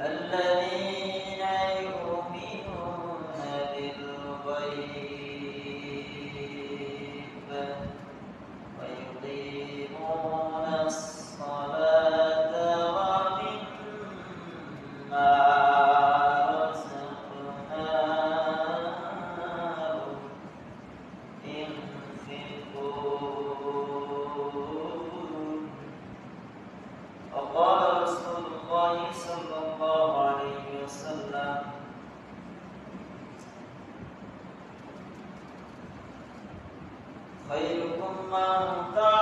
الذي خيركم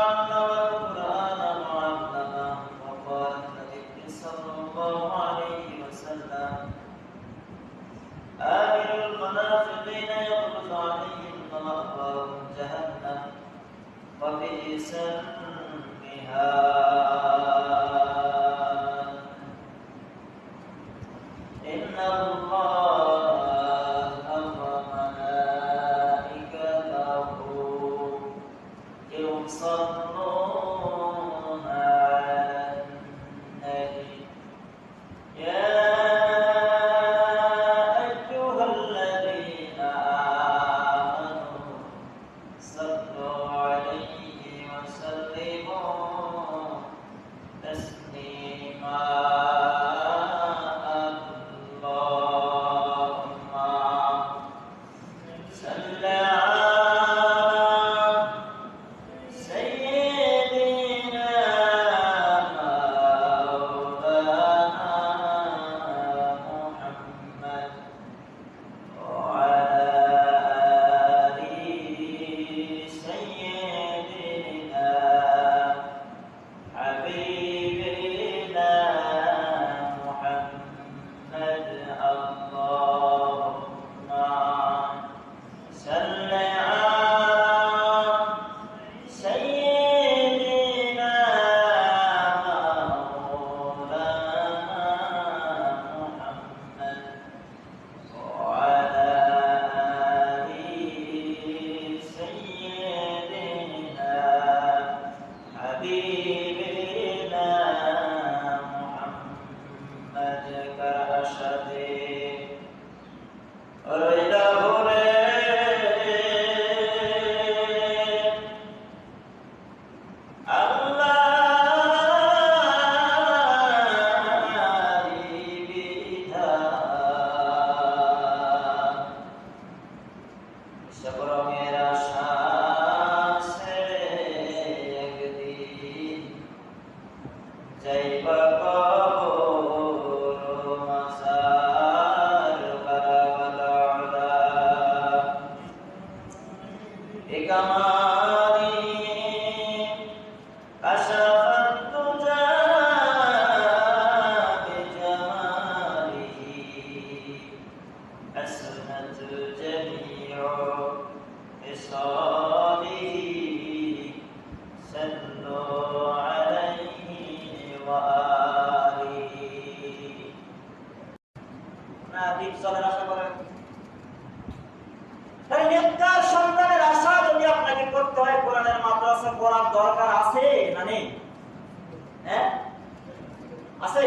আছে?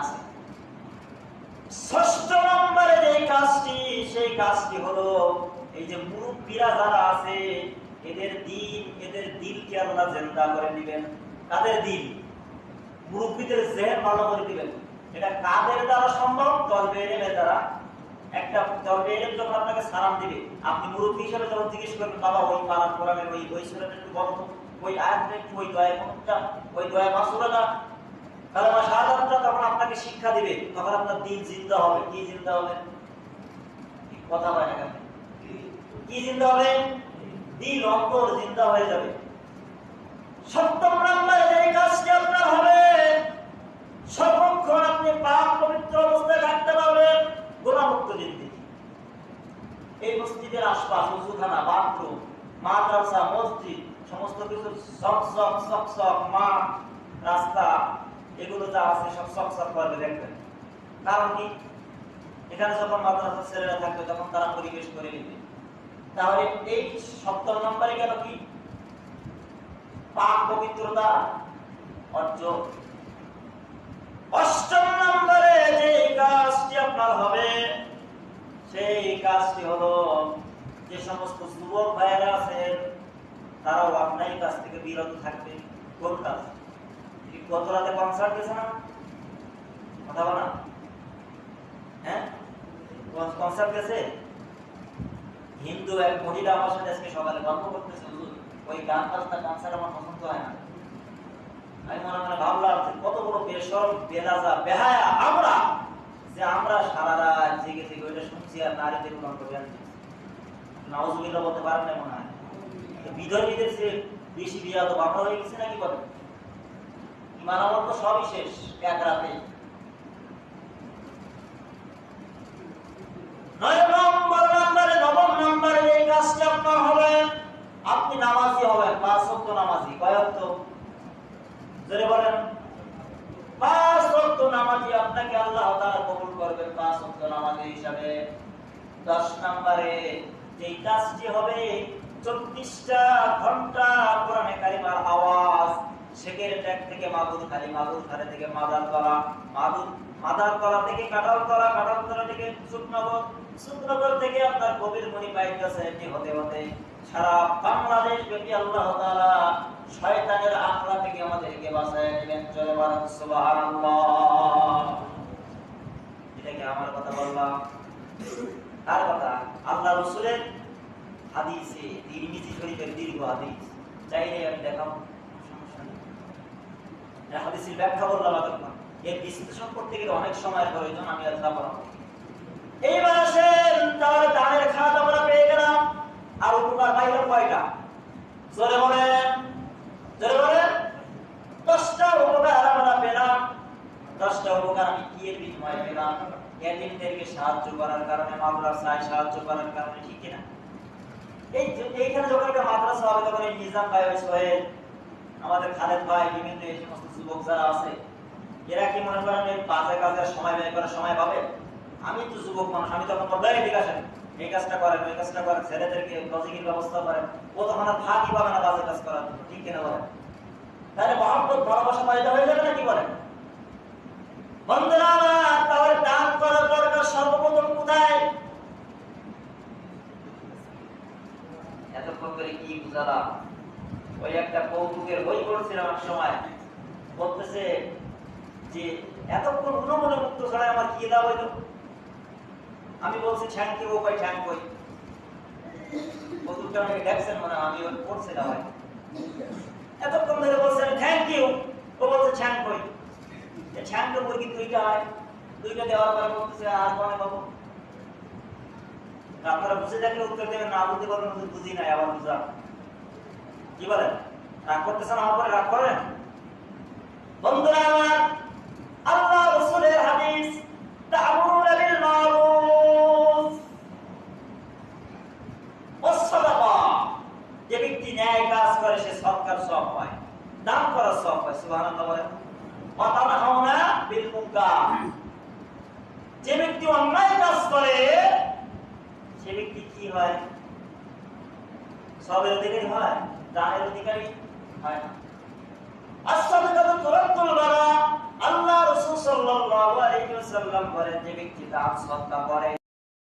আছে। ষষ্ঠ নম্বরে যে কাজটি, সেই কাজটি হলো এই যে মুরব্বীরা যারা আছে, এদের দিন, এদের দিলকে আল্লাহ জেন্দা করে দিবেন। কাদের দিল? মুরব্বীদের জেহেন ভালো করে দিবেন। এটা কাদের দ্বারা সম্ভব? তলবে এলেমের দ্বারা। একটা তলবে এলেম যখন আপনাকে সালাম দিবে, আপনি মুরব্বী হিসেবে যখন জিজ্ঞেস করবেন, বাবা, ওই পারান কোরআনের ওই ওই সুরাটা একটু বলো তো ওই আয়াতটা একটু, ওই দয়া ওই দয়া মাসুরাটা কালামা শাহাদাতটা তখন আপনাকে শিক্ষা দিবে, তখন আপনার দিন জিন্দা হবে। কি জিন্দা হবে? কথা বলে না কি জিন্দা হবে? দিন অন্তর জিন্দা হয়ে যাবে। এই মসজিদের আশপাশ, উজুখানা, বাথরুম সমস্ত কিছু সক সক সক রাস্তা এগুলো যা আছে সব সক করবে দেখবেন। কারণ কি? এখানে যখন মাদ্রাসার ছেলেরা থাকবে, তখন তারা পরিবেশ করে নেবে। তাহলে এই সপ্তম নম্বরে গেল কি? পাক পবিত্রতা অর্জন। অষ্টম নম্বরে যে কাজটি আপনার হবে, সেই কাজটি হলো যে সমস্ত যুবক ভাইয়েরা আছেন, তারাও আপনার কাছ থেকে বিরত থাকবে। কোন কাজ? গত রাতে কনসার্ট গেছে না? কথা বলা হ্যাঁ? কনসার্ট গেছে হিন্দু এক মহিলা আমার সাথে আজকে সকালে গল্প করতেছে ওই গান বাজনা কনসার্ট আমার পছন্দ হয় না। আমি মনে মনে ভাবলাম কত বড় বেসর বেলাজা, বেহায়া, আমরা! যে আমরা সারা রাত জেগে জেগে ওইটা শুনছি আর নারীদের জ্ঞান নাউজুবিল্লাহ বলতে পারেন না মনে হয়। বিধর্মীদের যে বেশি তো বাবা হয়ে গেছে নাকি বলে ইমান আমল সবই শেষ, এক রাতে। নয় নম্বর নম্বরে, নবম নম্বরে এই কাজটা আপনার হবে। আপনি নামাজি হবেন, পাঁচ ওয়াক্ত নামাজি। কয় জোরে বলেন। পাঁচ ওয়াক্ত নামাজি আপনাকে আল্লাহ তাআলা কবুল করবেন পাঁচ ওয়াক্ত নামাজি হিসাবে। দশ নম্বরে যে কাজটি হবে, চব্বিশটা ঘণ্টা কোরআনে কারিমার আওয়াজ শেখের ট্যাগ থেকে মাগুর খালি মাগুর খালি থেকে মাদার তলা, মাদুর, মাদার তলা থেকে কাঁঠাল তলা কাঁঠাল তলা থেকে শুকনগর শুকনগর থেকে আপনার কবির মণি পাইকা সাহেবটি হতে হতে। সারা বাংলাদেশ ব্যাপী আল্লাহ তাআলা শয়তানের আখড়া থেকে আমাদেরকে বাঁচায় নেবেন চলে বলেন সুবহানাল্লাহ। এটা কি আমার কথা বললাম কার কথা? আল্লাহ রসুলের হাদিসে, তিরমিজি শরীফের দীর্ঘ হাদিস। চাইলে আমি দেখাবো। হাদিসের ব্যাখ্যা বললাম এতক্ষণ। এর বিশ্লেষণ করতে গেলে অনেক সময়ের প্রয়োজন, আমি আর যাব এইবার আসেন তাহলে দানের খাত আমরা পেয়ে গেলাম। আর উপকার পাইলাম কয়টা? জোরে বলেন জোরে বলেন। দশটা উপকার আমরা পেলাম। দশটা উপকার আমি কি এর বিনিময়ে পেলাম? এতিমদেরকে সাহায্য করার কারণে মাদ্রাসায় সাহায্য করার কারণে, ঠিক কিনা? এই এইখানে যখন একটা মাদ্রাসা হবে, তখন নিজাম ভাই সোহেল আমাদের খালেদ ভাই, বিভিন্ন এই সমস্ত যুবক যারা আছে, এরা কি মনে করেন এই বাজে কাজের সময় বের করার সময় পাবে? আমি তো যুবক মানুষ, আমি তখন বলব ঠিক আছে এই কাজটা করেন, ওই কাজটা করেন, ছেলেদেরকে লজিকের ব্যবস্থা করেন। ও তখন আর ফাঁকি পাবে না বাজে কাজ করার জন্য ঠিক কিনা বলেন? তাহলে মহব্বত, ভালোবাসা পয়দা হয়ে যাবে না কি বলেন সর্বপ্রথম কোথায়? এতক্ষণ ধরে কি বুঝালাম? ওই একটা কৌতুকের বই পড়ছিলাম এক সময়। বলতেছে যে, এতক্ষণ উনমনে মুক্ত ছাড়া আমার কি লাভ হইল? আমি বলছি ঠ্যাঙ্ক কি কই ঠ্যাঙ্ক কই? কৌতুকটা অনেকে দেখছেন মানে আমি ওই পড়ছিলাম আর কি। এতক্ষণ ধরে বলছেন থ্যাংক ইউ ও বলছে ঠ্যাঙ্ক কই? ঠ্যাঙ্ক তো মুরগি দুইটা হয়? দুইটা দেওয়ার পরে বলতেছে, আর কনে পাবো? আপনারা বুঝে থাকলে উত্তর দেবেন না, বুঝতে পারবেন বুঝি নাই, আবার বুঝা কি বলেন? রাগ করতেছেন, আমার পরে রাগ করেন? বন্ধুরা আমার, আল্লাহ রসুলের হাদিস যে ব্যক্তি ন্যায় কাজ করে, সে সব পায়, দান করার সব পায় যে ব্যক্তি অন্যায় কাজ করে, সে ব্যক্তি কি হয়? সবের অধিকারী হয়? দানের অধিকারী হয় না। আল্লাহ রসুল সাল্লাহ আলাইহি ওয়াসাল্লাম বলেন, যে ব্যক্তি দান সত্তা করে